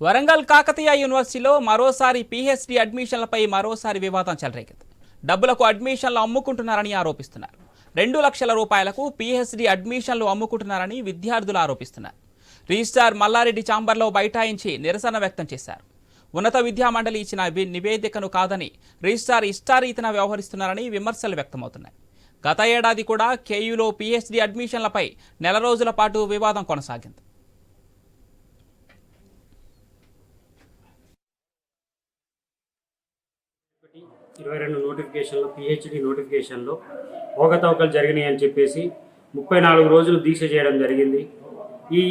వరంగల్ కాకతీయ యూనివర్సిటీలో మరోసారి పీహెచ్డీ అడ్మిషన్లపై మరోసారి వివాదం చెలరేగింది. డబ్బులకు అడ్మిషన్లు అమ్ముకుంటున్నారని ఆరోపిస్తున్నారు. రెండు లక్షల రూపాయలకు పీహెచ్డీ అడ్మిషన్లు అమ్ముకుంటున్నారని విద్యార్థులు ఆరోపిస్తున్నారు. రిజిస్ట్రార్ మల్లారెడ్డి చాంబర్లో బైఠాయించి నిరసన వ్యక్తం చేశారు. ఉన్నత విద్యా మండలి ఇచ్చిన నివేదికను కాదని రిజిస్ట్రార్ ఇష్టారీతన వ్యవహరిస్తున్నారని విమర్శలు వ్యక్తమవుతున్నాయి. గత ఏడాది కూడా కేయూలో పీహెచ్డీ అడ్మిషన్లపై నెల రోజుల పాటు వివాదం కొనసాగింది. ఇరవై రెండు నోటిఫికేషన్లో పిహెచ్డి నోటిఫికేషన్లో అవకతవకలు జరిగినాయి అని చెప్పేసి ముప్పై నాలుగు రోజులు దీక్ష చేయడం జరిగింది. ఈ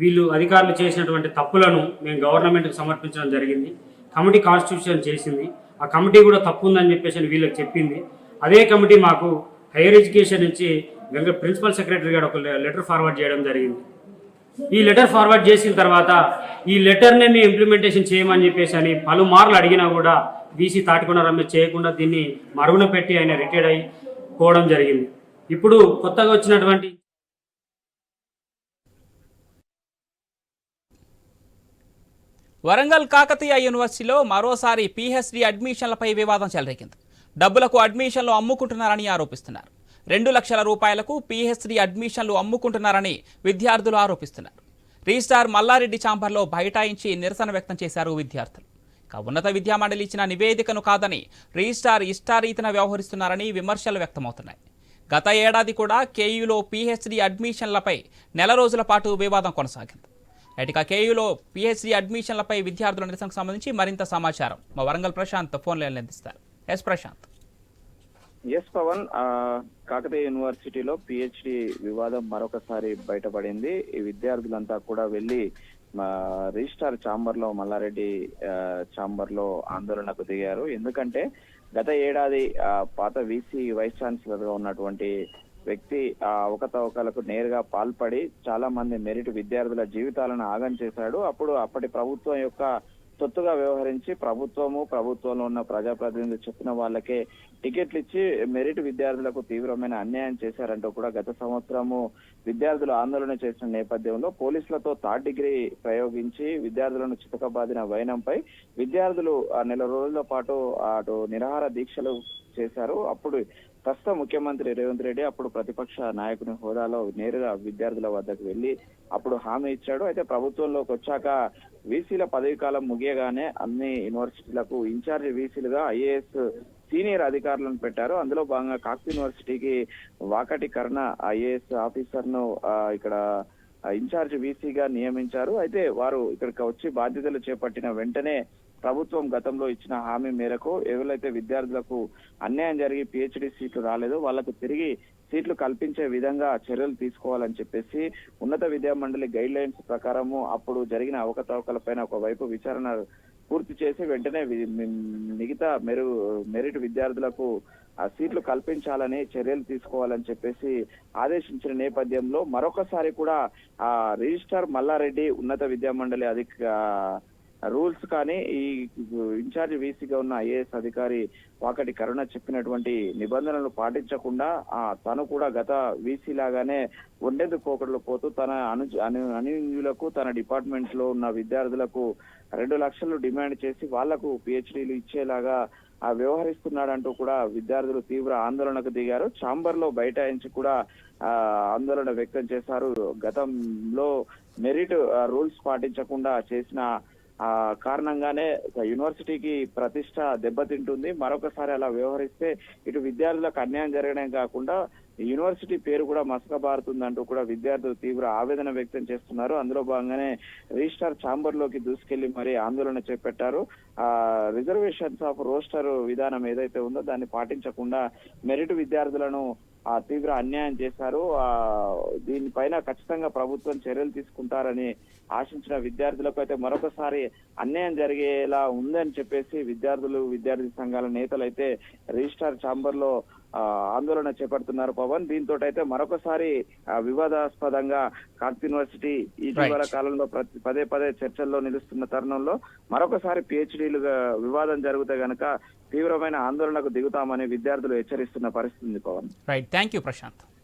వీళ్ళు అధికారులు చేసినటువంటి తప్పులను మేము గవర్నమెంట్కి సమర్పించడం జరిగింది. కమిటీ కాన్స్టిట్యూషన్ చేసింది. ఆ కమిటీ కూడా తప్పు ఉందని చెప్పేసి అని వీళ్ళకి చెప్పింది. అదే కమిటీ మాకు హైయర్ ఎడ్యుకేషన్ నుంచి ప్రిన్సిపల్ సెక్రటరీ గారు ఒక లెటర్ ఫార్వర్డ్ చేయడం జరిగింది. ఈ లెటర్ ఫార్వర్డ్ చేసిన తర్వాత ఈ లెటర్నే మేము ఇంప్లిమెంటేషన్ చేయమని చెప్పేసి అని పలుమార్లు అడిగినా కూడా బీసీ తాటికొండ రమేష్ చేయకుండా దీన్ని మరుగున పెట్టి ఆయన రిటైర్డ్ అయి పోవడం జరిగింది. ఇప్పుడు కొత్తగా వచ్చినటువంటి వరంగల్ కాకతీయ యూనివర్సిటీలో మరోసారి పీహెచ్డీ అడ్మిషన్లపై వివాదం చెలరేగింది. డబ్బులకు అడ్మిషన్లు అమ్ముకుంటున్నారని ఆరోపిస్తున్నారు. రెండు లక్షల రూపాయలకు పీహెచ్డీ అడ్మిషన్లు అమ్ముకుంటున్నారని విద్యార్థులు ఆరోపిస్తున్నారు. రిజిస్టార్ మల్లారెడ్డి చాంబర్లో బైఠాయించి నిరసన వ్యక్తం చేశారు విద్యార్థులు. ఇక ఉన్నత విద్యామండలి ఇచ్చిన నివేదికను కాదని రిజిస్ట్రార్ ఇష్టారీతన వ్యవహరిస్తున్నారని విమర్శలు వ్యక్తమవుతున్నాయి. గత ఏడాది కూడా కేయూలో పీహెచ్డీ అడ్మిషన్లపై నెల రోజుల పాటు వివాదం కొనసాగింది. ఇక కేయూలో పిహెచ్డి అడ్మిషన్లపై విద్యార్థుల నిరసనకు సంబంధించి మరింత సమాచారం మా వరంగల్ ప్రశాంత్ ఫోన్ అందిస్తారు. ఎస్ ప్రశాంత్. ఎస్ పవన్ కాకతీయ యూనివర్సిటీలో పిహెచ్డి వివాదం మరొకసారి బయటపడింది. ఈ విద్యార్థులంతా కూడా వెళ్ళి రిజిస్టార్ ఛాంబర్లో మల్లారెడ్డి ఛాంబర్లో ఆందోళనకు దిగారు. ఎందుకంటే గత ఏడాది పాత వీసీ వైస్ ఛాన్సలర్గా ఉన్నటువంటి వ్యక్తి ఆ అవకతవకలకు నేరుగా పాల్పడి చాలా మంది మెరిట్ విద్యార్థుల జీవితాలను ఆగం చేశాడు. అప్పుడు అప్పటి ప్రభుత్వం యొక్క తొత్తుగా వ్యవహరించి ప్రభుత్వము ప్రభుత్వంలో ఉన్న ప్రజాప్రతినిధులు చెప్పిన వాళ్ళకే టికెట్లు ఇచ్చి మెరిట్ విద్యార్థులకు తీవ్రమైన అన్యాయం చేశారంటూ కూడా గత సంవత్సరము విద్యార్థులు ఆందోళన చేసిన నేపథ్యంలో పోలీసులతో థర్డ్ డిగ్రీ ప్రయోగించి విద్యార్థులను చితకబాదిన వైనంపై విద్యార్థులు ఆ నెల రోజుల పాటు అటు నిరాహార దీక్షలు చేశారు. అప్పుడు ప్రస్తుత ముఖ్యమంత్రి రేవంత్ రెడ్డి అప్పుడు ప్రతిపక్ష నాయకుని హోదాలో నేరుగా విద్యార్థుల వద్దకు వెళ్ళి అప్పుడు హామీ ఇచ్చాడు. అయితే ప్రభుత్వంలోకి వచ్చాక వీసీల పదవి కాలం ముగియగానే అన్ని యూనివర్సిటీలకు ఇన్ఛార్జ్ వీసీలుగా ఐఏఎస్ సీనియర్ అధికారులను పెట్టారు. అందులో భాగంగా కాకతీయ యూనివర్సిటీకి వాకటి కర్ణ ఐఏఎస్ ఆఫీసర్ను ఇక్కడ ఇన్ఛార్జ్ వీసీగా నియమించారు. అయితే వారు ఇక్కడికి వచ్చి బాధ్యతలు చేపట్టిన వెంటనే ప్రభుత్వం గతంలో ఇచ్చిన హామీ మేరకు ఎవరైతే విద్యార్థులకు అన్యాయం జరిగి పిహెచ్డి సీట్లు రాలేదో వాళ్ళకు తిరిగి సీట్లు కల్పించే విధంగా చర్యలు తీసుకోవాలని చెప్పేసి ఉన్నత విద్యా మండలి గైడ్ లైన్స్ ప్రకారము అప్పుడు జరిగిన అవకతవకలపైన ఒకవైపు విచారణ పూర్తి చేసి వెంటనే మిగతా మెరు మెరిట్ విద్యార్థులకు ఆ సీట్లు కల్పించాలని చర్యలు తీసుకోవాలని చెప్పేసి ఆదేశించిన నేపథ్యంలో మరొకసారి కూడా ఆ రిజిస్టార్ మల్లారెడ్డి ఉన్నత విద్యామండలి అధిక రూల్స్ కానీ ఈ ఇన్ఛార్జ్ వీసీగా ఉన్న ఐఏఎస్ అధికారి వాకటి కరుణ చెప్పినటువంటి నిబంధనలు పాటించకుండా ఆ తను కూడా గత వీసీ లాగానే ఉండేందుకు పోకడలు పోతూ తన అను అను- అనుయులకు తన డిపార్ట్మెంట్లో ఉన్న విద్యార్థులకు రెండు లక్షలు డిమాండ్ చేసి వాళ్ళకు పిహెచ్డీలు ఇచ్చేలాగా ఆ వ్యవహరిస్తున్నాడంటూ కూడా విద్యార్థులు తీవ్ర ఆందోళనకు దిగారు. ఛాంబర్లో బైఠాయించి కూడా ఆ ఆందోళన వ్యక్తం చేశారు. గతంలో మెరిట్ రూల్స్ పాటించకుండా చేసిన ఆ కారణంగానే యూనివర్సిటీకి ప్రతిష్ట దెబ్బతింటుంది. మరొకసారి అలా వ్యవహరిస్తే ఇటు విద్యార్థులకు అన్యాయం జరగడం కాకుండా యూనివర్సిటీ పేరు కూడా మసకబారుతుందంటూ కూడా విద్యార్థులు తీవ్ర ఆవేదన వ్యక్తం చేస్తున్నారు. అందులో భాగంగానే రిజిస్టార్ ఛాంబర్లోకి దూసుకెళ్ళి మరి ఆందోళన చేపట్టారు. ఆ రిజర్వేషన్స్ ఆఫ్ రోస్టర్ విధానం ఏదైతే ఉందో దాన్ని పాటించకుండా మెరిట్ విద్యార్థులను తీవ్ర అన్యాయం చేశారు. ఆ దీనిపైన ఖచ్చితంగా ప్రభుత్వం చర్యలు తీసుకుంటారని ఆశించిన విద్యార్థులకు అయితే మరొకసారి అన్యాయం జరిగేలా ఉందని చెప్పేసి విద్యార్థులు విద్యార్థి సంఘాల నేతలు అయితే రిజిస్టార్ ఛాంబర్లో ఆ, ఆందోళన చేపడుతున్నారు పవన్. దీంతో అయితే మరొకసారి ఆ, వివాదాస్పదంగా కాకతీయ యూనివర్సిటీ ఇటీవల కాలంలో ప్రతి పదే పదే చర్చల్లో నిలుస్తున్న తరుణంలో మరొకసారి పిహెచ్డీలు వివాదం జరిగితే గనక తీవ్రమైన ఆందోళనకు దిగుతామని విద్యార్థులు హెచ్చరిస్తున్న పరిస్థితి ఉంది Pavan. Right thank you Prashanth